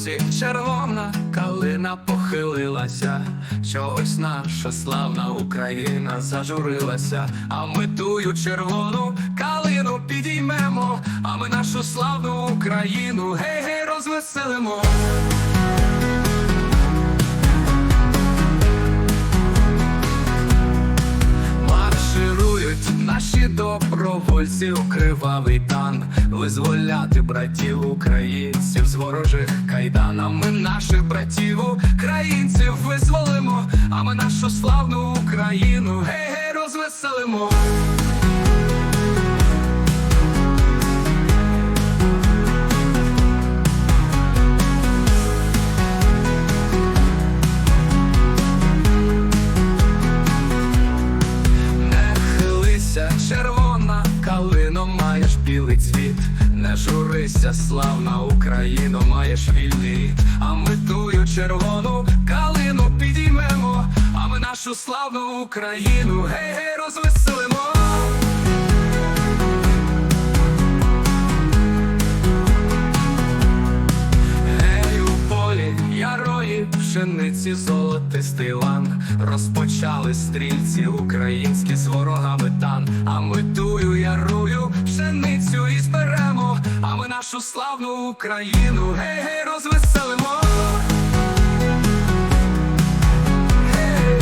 лісі червона калина похилилася, що ось наша славна Україна зажурилася, а ми тую червону калину підіймемо, а ми нашу славну Україну гей-гей розвеселимо. Марширують наші добровольці у кривавий тан Визволяти братів українців з ворожих кайдан А ми наших братів українців визволимо, а ми нашу славну Україну гей-гей розвеселимо. Не Журися, славна Україно, маєш вільний. А ми тую червону калину підіймемо, а ми нашу славну Україну гей-гей розвеселимо. Гей, у полі ярої, пшениці золотистий ланг Розпочали стрільці українські з ворогами тан А ми тую ярую, нашу славну Україну. Розвеселимо Гей,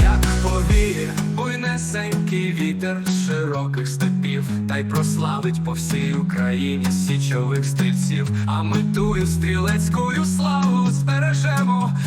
гей, повіє, буйнесенький вітер широких степів, та й прославить по всій Україні січових стрільців. А ми тую стрілецькою славу збережемо,